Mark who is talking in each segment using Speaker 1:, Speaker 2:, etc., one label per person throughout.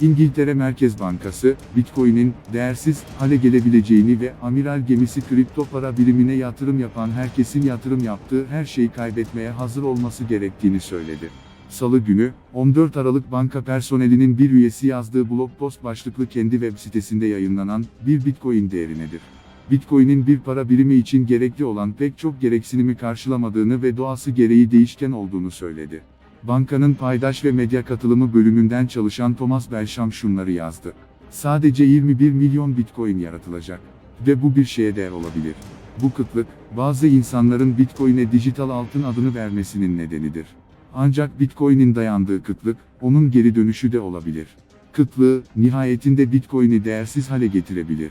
Speaker 1: İngiltere Merkez Bankası, Bitcoin'in değersiz hale gelebileceğini ve amiral gemisi kripto para birimine yatırım yapan herkesin yatırım yaptığı her şeyi kaybetmeye hazır olması gerektiğini söyledi. Salı günü, 14 Aralık banka personelinin bir üyesi yazdığı blog post başlıklı kendi web sitesinde yayınlanan bir Bitcoin değeri nedir? Bitcoin'in bir para birimi için gerekli olan pek çok gereksinimi karşılamadığını ve doğası gereği değişken olduğunu söyledi. Bankanın paydaş ve medya katılımı bölümünden çalışan Thomas Belsham şunları yazdı. Sadece 21 milyon Bitcoin yaratılacak. Ve bu bir şeye değer olabilir. Bu kıtlık, bazı insanların Bitcoin'e dijital altın adını vermesinin nedenidir. Ancak Bitcoin'in dayandığı kıtlık, onun geri dönüşü de olabilir. Kıtlığı, nihayetinde Bitcoin'i değersiz hale getirebilir.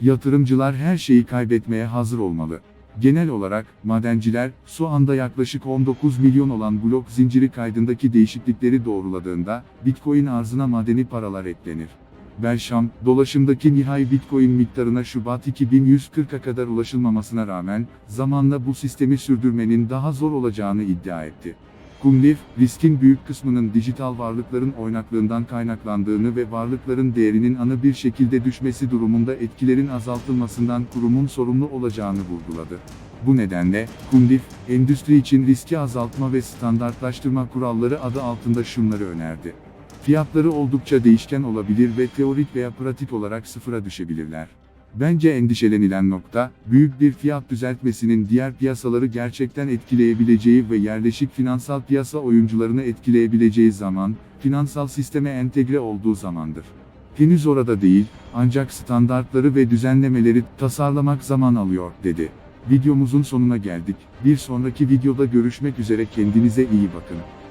Speaker 1: Yatırımcılar her şeyi kaybetmeye hazır olmalı. Genel olarak, madenciler, su anda yaklaşık 19 milyon olan blok zinciri kaydındaki değişiklikleri doğruladığında, Bitcoin arzına madeni paralar eklenir. Belsham, dolaşımdaki nihai Bitcoin miktarına Şubat 2140'a kadar ulaşılmamasına rağmen, zamanla bu sistemi sürdürmenin daha zor olacağını iddia etti. Cunliffe, riskin büyük kısmının dijital varlıkların oynaklığından kaynaklandığını ve varlıkların değerinin ana bir şekilde düşmesi durumunda etkilerin azaltılmasından kurumun sorumlu olacağını vurguladı. Bu nedenle, Cunliffe, endüstri için riski azaltma ve standartlaştırma kuralları adı altında şunları önerdi. Fiyatları oldukça değişken olabilir ve teorik veya pratik olarak sıfıra düşebilirler. Bence endişelenilen nokta, büyük bir fiyat düzeltmesinin diğer piyasaları gerçekten etkileyebileceği ve yerleşik finansal piyasa oyuncularını etkileyebileceği zaman, finansal sisteme entegre olduğu zamandır. Henüz orada değil, ancak standartları ve düzenlemeleri tasarlamak zaman alıyor, dedi. Videomuzun sonuna geldik. Bir sonraki videoda görüşmek üzere kendinize iyi bakın.